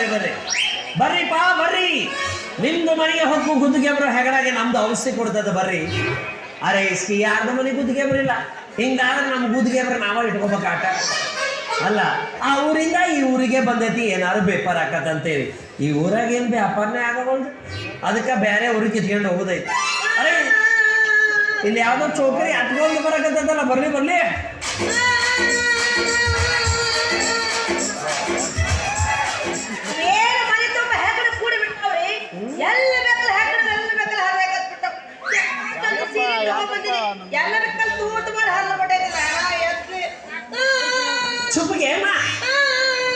ಬರ್ರಿ ಬರ್ರಿ. ಬರ್ರಿ ಪಾ, ಬರ್ರಿ. ನಿಮ್ದು ಮನೆಗೆ ಹೋಗು, ಗುದ್ದುಗೆಬ್ರು ಹೆಗಡಾಗೆ ನಮ್ದು ಔಷಧಿ ಕೊಡ್ತದ, ಬರ್ರಿ. ಅರೆ ಇಸ್ಕಿ ಯಾರ್ದು ಮನೆ ಗುದ್ದುಗೆಬ್ರಿಲ್ಲ ಹಿಂಗಾದ್ರೆ ನಮ್ಮ ಗುದ್ದುಗೆಬ್ರ ನಾವ ಇಟ್ಕೋಬೇಕಾಟ? ಅಲ್ಲ, ಆ ಊರಿಂದ ಈ ಊರಿಗೆ ಬಂದೈತಿ ಏನಾರು ಬೇಪಾರ ಹಾಕತ್ತಂತೇಳಿ ಈ ಊರಾಗ ಏನು ವ್ಯಾಪಾರನೇ ಆಗಬಹುದು ಅದಕ್ಕೆ ಬೇರೆ ಊರಿಗೆ ಕಿತ್ಕೊಂಡು ಹೋಗೋದೈತಿ. ಅರೆ, ಇಲ್ಲಿ ಯಾವ್ದೋ ಚೌಕರಿ ಅಟ್ಕೊಂಡು ಬರಕತ್ತಲ್ಲ ಬರ್ಲಿ ಬರ್ಲಿ ತಂದಿದ್ದೇರಿ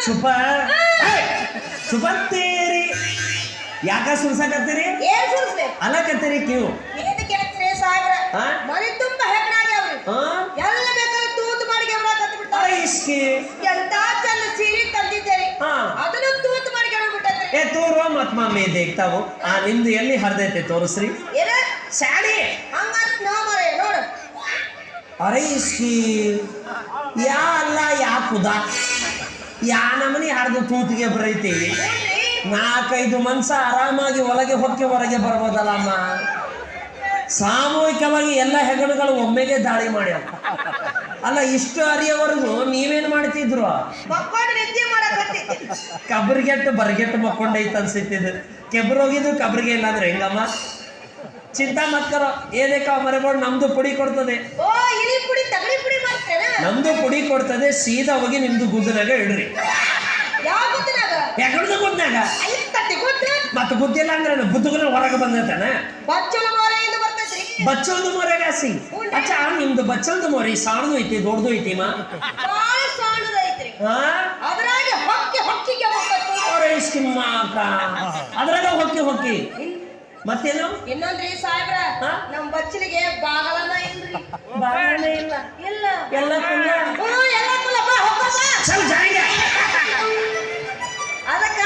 ಚುಪ್ಪ ಅದನ್ನು ತೂತು ಸುರ್ಸಾಕತ್ತೀರಿ ಅಲ್ಲ ಏ ಕ್ಯೂ ಮತ್ ಮಮ್ಮಿ ದೇಖ್ತಾವು ಆ ನಿಮ್ದು ಎಲ್ಲಿ ಹರಿದೈತೆ ತೋರಿಸ್ರಿ ಏನ ಸ್ಯಾಡಿ ಹಂಗಂತ ನಾ ಮರೆ ನೋಡು ಅರೆ ಇಸ್ಕಿ ಯಾ ಅಲ್ಲ ಯಾ ಕುದ? ಯಾ ನಮನಿ ಹರಿದು ತೂತಿಗೆ ಬರೈತಿ. ನಾಲ್ಕೈದು ಮನ್ಸ ಆರಾಮಾಗಿ ಒಳಗೆ ಹೊಕ್ಕೆ ಹೊರಗೆ ಬರ್ಬೋದಲ್ಲಮ್ಮ. ಸಾಮೂಹಿಕವಾಗಿ ಎಲ್ಲ ಹೆಗಲುಗಳು ಒಮ್ಮೆಗೆ ದಾಳಿ ಮಾಡ್ಯ ಅಲ್ಲ ಇಷ್ಟು ಅರಿಯವರೆಗೂ ನೀವೇನ್ ಮಾಡ್ತಿದ್ರು? ಕಬ್ರಿಗೆಟ್ಟು ಬರ್ಗೆಟ್ಟು ಮಕ್ಕೊಂಡೈತೆ ಅನ್ಸಿತ್ತಿದ್ರು ಕೆಬ್ರು ಹೋಗಿದ್ದು ಕಬ್ರಿಗೆ ಇಲ್ಲಾಂದ್ರೆ ಹೆಂಗಮ್ಮ? ಚಿಂತಾ ಮತ್ಕರೋ ಏನೇಕ ಮರಗಳು ನಮ್ದು ಪುಡಿ ಕೊಡ್ತದೆ. ಓ ಇಲಿ ಪುಡಿ ತಗಡಿ ಪುಡಿ ಮಾಡ್ತೇನೆ ನಮ್ದು ಪುಡಿ ಕೊಡ್ತದೆ ಸೀದಾ ಹೋಗಿ ನಿಮ್ದು ಗುದ್ದನಾಗ ಇಡ್ರಿ. ಯಾವ ಗೊತ್ತಿನಾಗ ಯಾಕಡ್ದು ಗೊತ್ತ ಮತ್ತೆ ಗುದ್ದಿಲ್ಲ ಅಂದ್ರೆ ಬುದ್ಧಗಳ ಹೊರಗೆ ಬಂದೈತಾನ? ಬಚ್ಚಲ ಮೊರೆಯಿಂದ ಬರ್ತೈತ್ರಿ. ಬಚ್ಚಲ್ದು ಮೊರೆಗಾಸಿ ಅಚ್ಚ ನಿಮ್ದು ಬಚ್ಚಲ್ದು ಮೊರೆ ಸಾಣದು ಐತಿ ದೊಡ್ಡದು ಐತಿ ಮಾ? ಬಾಳ ಸಣ್ಣದ ಐತ್ರಿ. ಹಾ ಅದ್ರಾಗ ಹೊಕ್ಕಿ ಹೊಕ್ಕಿಗೆ ಮಾಕ ಅದ್ರಾಗ ಹೊಕ್ಕಿ ಹೊಕ್ಕಿ. ಮತ್ತೇನು? ಇನ್ನೊಂದ್ರಿ ಸಾಹೇಬ್ರ? ನಮ್ ಬಚ್ಚಲಿಗೆ ಬಾಗಲನ ಇಲ್ರಿ. ಬಾಳೆ ಇಲ್ಲ. ಇಲ್ಲ. ಎಲ್ಲ ಕುಲ್ಲ ಎಲ್ಲ ಬಾ. ಚಲ್ ಜಾಯಿಗೆ ಅದಕ್ಕ.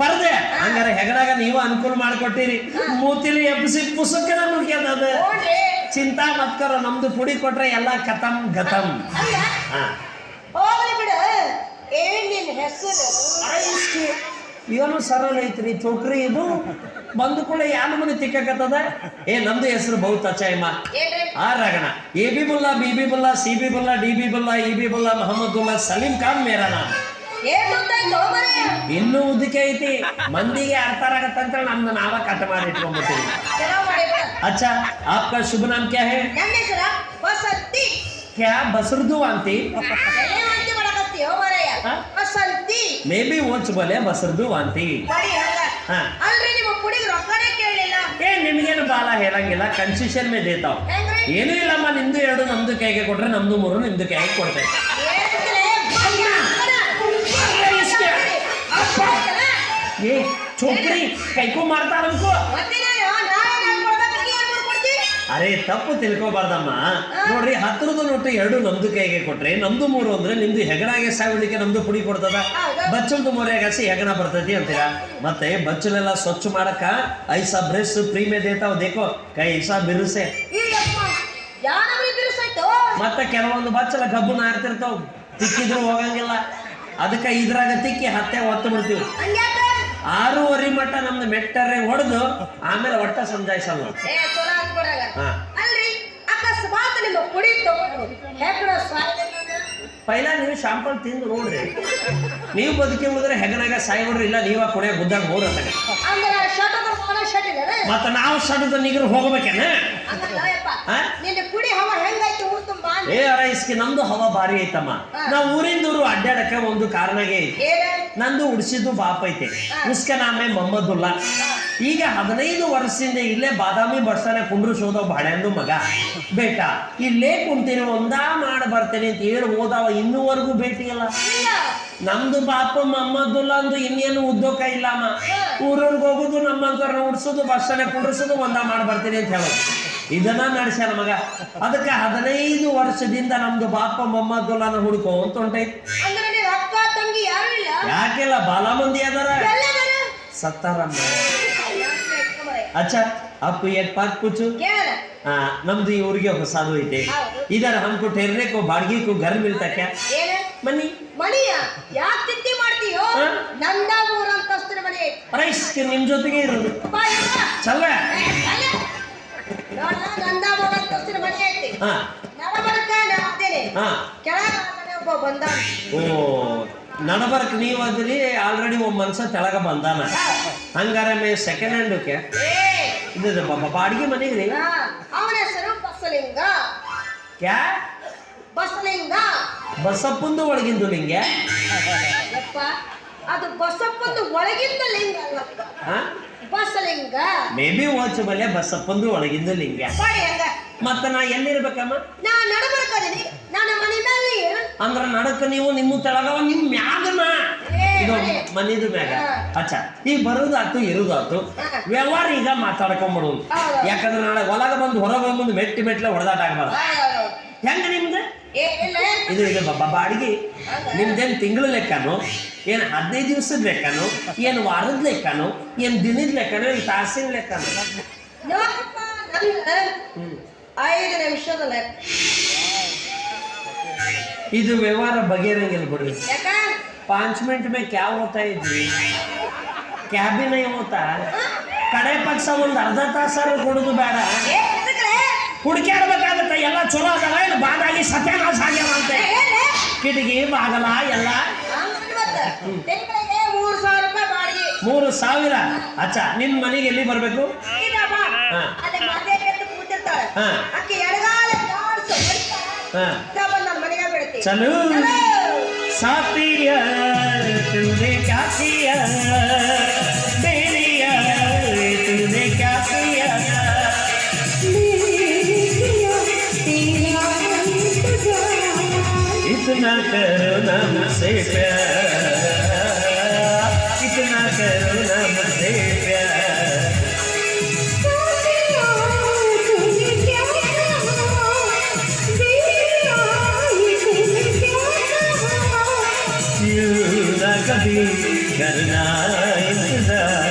ಪರ್ದೆ ಹಂಗಾರೆ ಹೆಗಡಾಗ ನೀವು ಅನುಕೂಲ ಮಾಡ್ಕೊಟ್ಟಿರಿ. ಮೂತಿಲಿ ಎಬ್ಬಿಸಿ ಪುಸ್ತಕನ ಮುಖ್ಯದ ಚಿಂತಾ ಮತ್ಕರ ನಮ್ದು ಪುಡಿ ಕೊಟ್ರೆ ಎಲ್ಲ ಕತಂ ಗತಂ ಹೋಗ್ಲಿ ಬಿಡ. ಏನ್ ನಿನ್ ಹೆಸರು? ಇವನು ಸರಳ ಐತ್ರಿ ಚೋಕ್ರಿ ಇದು. ಬಂದು ಕೂಡ ಯಾರ ಮನೆ ತಿಕ್ಕಕತ್ತದ? ಏ ನಮ್ದು ಹೆಸರು ಬಹುತ ಚಾಯಮ್ಮ ಆ ರಗಣ. ಎ ಬಿ ಬುಲ್ಲಾ ಬಿ ಬಿ ಬುಲ್ಲಾ ಸಿ ಬಿ ಬುಲ್ಲಾ ಡಿ ಬಿ ಬುಲ್ಲಾ ಇ ಬಿ ಬುಲ್ಲಾ ಮಹಮ್ಮದುಲ್ಲಾ ಸಲೀಂ ಖಾನ್ ಮೇರಾನ ಇನ್ನು ಉದಕ್ಕೆ ಐತಿ. ಮಂದಿಗೆ ಅರ್ಥ ಆಗತ್ತಂತ ನಮ್ದು ನಾವ ಕಟ್ ಮಾಡಿ ಇಟ್ಕೊಂಡ್ಬಿಟ್ಟಿವಿ. ಅಚ್ಚಾ ಆಪ್ಕ ಶುಭ ನಾಮ ಕ್ಯಾ ಹೇ? ಕ್ಯಾ ಬಸರ್ದು ಅಂತಿ ವಾಂತಿ ಮೇ ಬಿ ಒಂಚ್ ಬಲೆ ಮೊಸರ್ದು ವಾಂತಿ ಅಲ್ರಿ ನಿಮ್ಮ ಪುಡಿಗೆ ರೊಕ್ಕನೇ ಕೇಳಿಲ್ಲ ಏ ನಿಮ್ಗೇನು ಬಾಲ ಹೇಳಂಗಿಲ್ಲ ಕನ್ಸೆಷನ್ ಮೇ ದೇತಾವ್ ಹೆಂಗ್ರಿ? ಏನೂ ಇಲ್ಲಮ್ಮ ನಿಮ್ದು ಎರಡು ನಮ್ದು ಕೈಗೆ ಕೊಟ್ರೆ ನಮ್ದು ಮೂರು ನಿಮ್ದು ಕೈಗೆ ಕೊಡ್ತೇವೆ ಏನ್ಲೇ ಭಯ ಅಕ್ಕನ? ಇಸ್ಕೆ. ಅಪ್ಪ. ಏ ಚೋಕ್ರಿ ಕೈಕೋ ಮಾರ್ತಾರ ಅನ್ಕೋ ಗೊತ್ತಿಲ್ಲ ಅರೆ ತಪ್ಪು ತಿಳ್ಕೊಬಾರ್ದಮ್ಮ. ನೋಡ್ರಿ ಹತ್ರದ ನೋಟು ಎರಡು ನಮ್ದು ಕೈಗೆ ಕೊಟ್ರೆ ನಮ್ದು ಮೂರು ಅಂದ್ರೆ ನಿಮ್ದು ಹೆಗಣಾಗೆ ಸಾಗೋದಿಕ್ಕೆ ನಮ್ದು ಪುಡಿ ಕೊಡ್ತದ. ಬಚ್ಚಲ್ದು ಮೊರೆಗಾಸಿ ಹೆಗಣ ಬರ್ತೈತಿ ಅಂತೀರಾ? ಮತ್ತೆ ಬಚ್ಚಲೆಲ್ಲ ಸ್ವಚ್ಛ ಮಾಡಕ ಐಸಾ ಬ್ರಷ್ ಪ್ರೀಮೆ ದೇತಾವ್ ದೇಕೋ ಕೈ ಐಸಾ ಬಿರುಸೆ? ಮತ್ತೆ ಕೆಲವೊಂದು ಬಚ್ಚಲ ಕಬ್ಬುನ ಹಾರ್ತಿರ್ತಾವ್. ತಿಕ್ಕಿದ್ರು ಹೋಗಂಗಿಲ್ಲ. ಅದಕ್ಕೆ ಇದ್ರಾಗ ತಿಕ್ಕಿ ಹತ್ತೆ ಒತ್ತು ಬಿಡ್ತೀವಿ? ಆರೂವರೆ ಮಟ್ಟ ನಮ್ದು ಮೆಟ್ಟರೆ ಹೊಡೆದು ಆಮೇಲೆ ಒಟ್ಟ ಸಮಜಾಯಿಸಲ್ಲ? ಪೈಲ ನೀವು ಶಾಂಪಲ್ ತಿಂದು ನೋಡ್ರಿ. ನೀವು ಬದುಕಿ ಉಳಿದ್ರೆ ಹೆಗನಾಗ ಸಾಯ್ಬಿಡ್ರಿ ಇಲ್ಲ ನೀವ ಕೊನೆ ಗುದ್ದಾಗ ಮತ್ತೆ ಶಟಿದಾರ? ಮತ್ತ ನಾವು ಸಣ್ಣದ ನೀರು ಹೋಗ್ಬೇಕೇನ ಹಂಗಲ್ಲ ಯಪ್ಪ. ಹಾ? ನಿನ್ನ ಪುಡಿ ಹವ ಹೆಂಗಾಯ್ತು ಊರ್ ಅರ ಏ ಅರೈಸ್ಕಿ ನಮ್ದು ಹವಾ ಭಾರಿ ಐತಮ್ಮ. ನಾವು ಊರಿಂದೂರು ಅಡ್ಡಾಡಕ್ಕೆ ಒಂದು ಕಾರಣಗೆ ನಂದು ಉಡ್ಸಿದ್ದು ಬಾಪ್ ಐತೆ. ಉಸ್ಕ ನಾಮೆ ಮೊಹಮ್ಮದುಲ್ಲಾ. ಈಗ ಹದಿನೈದು ವರ್ಷದಿಂದ ಇಲ್ಲೇ ಬಾದಾಮಿ ಬಸ್ತಾನೆ ಕುಂಡ್ರಿಸೋದವ ಬಾಳೆಂದು ಮಗ. ಬೇಟ ಇಲ್ಲೇ ಕುಂತೀನಿ ಒಂದಾ ಮಾಡ ಬರ್ತೇನೆ ಅಂತ ಹೇಳಿ ಹೋದವ ಇನ್ನೂವರೆಗೂ ಭೇಟಿ ಇಲ್ಲ ಇಲ್ಲ. ನಮ್ದು ಬಾಪ ಮೊಹಮ್ಮದುಲ್ಲಾ ಅಂದು ಇನ್ನೇನು ಉದ್ಯೋಗ ಇಲ್ಲಮ್ಮ. ಊರೂರ್ಗೆ ಹೋಗುದು ನಮ್ಮಂತವ್ರನ್ನ ಉಡ್ಸೋದು ಬಸ್ ಸ್ಟ್ಯಾಂಡ್ ಕುಂಡ್ರಿಸೋದು ಒಂದ ಮಾಡಿ ಬರ್ತೀನಿ ಅಂತ ಹೇಳೋದು. ಇದನ್ನ ನಡೆಸ್ಯಾನ ಮಗ ಅದಕ್ಕೆ ಹದಿನೈದು ವರ್ಷದಿಂದ ನಮ್ದು ಬಾಪ ಮೊಮ್ಮದ್ದುಲ್ಲಾನ ಹುಡುಕೋ ಅಂತ ಹೊಂಟೈತಿ ಯಾಕಿಲ್ಲ ಬಾಲ ಮಂದಿ ಅದಾರ ಸತ್ತಾರಮ್ಮ ಅಚ್ಚ ಅಪ್ಪು ಎಟ್ ಪಾಕ್ ಕುಚ್ಚು ನಮ್ದು ಇವ್ರಿಗೆ ಹೊಸದು ಐತೆ. ಇದರ ಹಂಕು ಟೆರ್ರೇಕು ಬಾಡ್ಗಿಕು ಗರ್ ಬೀಳ್ತಕ್ಕೆ ಮನಿ? ಮನಿಯ ಯಾಕೆ ತಿತ್ತಿ ಮಾಡ್ತೀಯೋ? ನಂದ ಮೂರು ಪ್ರೈಸ್ ಮನೆ ನಿಮ್ ಜೊತೆಗೆ ಇರೋದು. ಚಲ್ಲ. ನಡಬರ್ಕ ನೀವು ಅದ್ರಿ ಆಲ್ರೆಡಿ ಒಬ್ಬ ಮನ್ಸ ತೆಳಗ ಬಂದಾನ. ಹಂಗಾರೆ ಮೇ ಸೆಕೆಂಡ್ ಹ್ಯಾಂಡ್ ಓಕೆ ಏ. ಇದು ಬಾಡಿಗೆ ಮನೆಗೆ ರೀ ಅವನ ಹೆಸರು ಬಸಲಿಂಗ. ಕ್ಯಾ? ಬಸಲಿಂಗ. ಬಸಪ್ಪಂದು ಒಳಗಿಂದು ನಿಂಗೆ ಯಪ್ಪ. ಅದು ಬಸಪ್ಪಂದು ಒಳಗಿಂದ ಲಿಂಗ ಅಲ್ಲಪ್ಪ ಬಸಲಿಂಗ. ಮೇ ಬಿ ವಾಚ್ ಬಲ್ಲೆ ಬಸಪ್ಪಂದು ಒಳಗಿಂದ ಲಿಂಗ. ಬಾಡಿ ಹಂಗ. ಮತ್ತ ನಾ ಎಲ್ಲಿರ್ಬೇಕಮ್ಮ? ನಾ ನಡಬರ್ಕದೀನಿ ನಾನು ಮನೆಯಲ್ಲಿ ಅಂದ್ರ ನಡಕ ನೀವು ನಿಮ್ಮ ತಳಗವ ನಿಮ್ ಮ್ಯಾಗನ ಇದು ಮನಿದು ಮ್ಯಾಗ. ಅಚ್ಚ. ಈಗ ಬರುದಾತು ಇರುದಾತು. ವ್ಯವಹಾರ ಈಗ ಮಾತಾಡ್ಕೊಂಡ್ಬಿಡುದು. ಯಾಕಂದ್ರೆ ನಾಳೆ ಹೊಲಗ ಬಂದು ಹೊರಗೆ ಬಂದು ಮೆಟ್ಟಿ ಮೆಟ್ಲೆ ಹೊಡೆದಾಟ ಆಗ್ಬಾರ್ದು. ಹೆಂಗ ನಿಮ್ದು? ಇದು ಬ- ಬಾಡಿಗೆ ನಿಮ್ದೇನು ತಿಂಗಳ ಲೆಕ್ಕನೋ? ಏನು ಹದಿನೈದು ದಿವ್ಸದ ಲೆಕ್ಕನೋ ಏನು ವಾರದ ಲೆಕ್ಕನೋ ಏನು ದಿನದ ಲೆಕ್ಕನೋ ಏನು ತಾಸಿನ ಲೆಕ್ಕನೋ? ಯಾಕಪ್ಪ? ನನಗೆ ಐದು ನಿಮಿಷದ ಲೆಕ್ಕ. ಇದು ವ್ಯವಹಾರ ಬಗೆಹರಂಗಿಲ್ಲ ಬಿಡ್ರಿ ಯಾಕ? ಪಾಂಚ್ ಮಿಂಟ್ ಮೇಲೆ ಯಾವ ಓದ್ತಾ ಇದ್ವಿ. ಕ್ಯಾಬಿನ ಓದ್ತಾ ಕಡೆ ಪಕ್ಷ ಒಂದು ಅರ್ಧ ತಾಸು ಕೊಡೋದು ಬೇಡ. ಹುಡುಕ್ಯಾಡ್ಬೇಕಾಗತ್ತೆ ಎಲ್ಲ ಚಲೋ ಅದಲ್ಲ ಇಲ್ಲಿ ಬಾದಾಗಿ ಸತ್ಯನಾಶ ಆಗ್ಯಾವಂತೆ ಕಿಟಕಿ ಬಾಗಲ ಎಲ್ಲ ತಿಂಗಳಿಗೆ ಮೂರು ಸಾವಿರ ರೂಪಾಯಿ ಬಾಡಿಗೆ ಮೂರು ಸಾವಿರ ಅಚ್ಚ ನಿನ್ ಮನೆಗೆ ಎಲ್ಲಿ ಬರ್ಬೇಕು ಇದಪ್ಪ, ಹಾ. ಅದೇ ಮದ್ವೆ ಕೆಟ್ಟು ಕೂತಿರ್ತಾಳೆ ಹಾ. ಆಕೆ ಎಡಗಾಲ ಜಾಡ್ಸು, ಹೊಡಿತಾಳೆ. ಹಾ ಇದ್ದ ಬಂದ್ ನನ್ ಮನೆಗೆ ಬೀಳ್ತಿ. ಚಲು ಚಲೋ. साथिया तूने क्या किया बेलिया तूने क्या किया इतना करो ना मुझसे प्यार इतना करो ना मुझसे प्यार यूं ना कभी करना इंतजार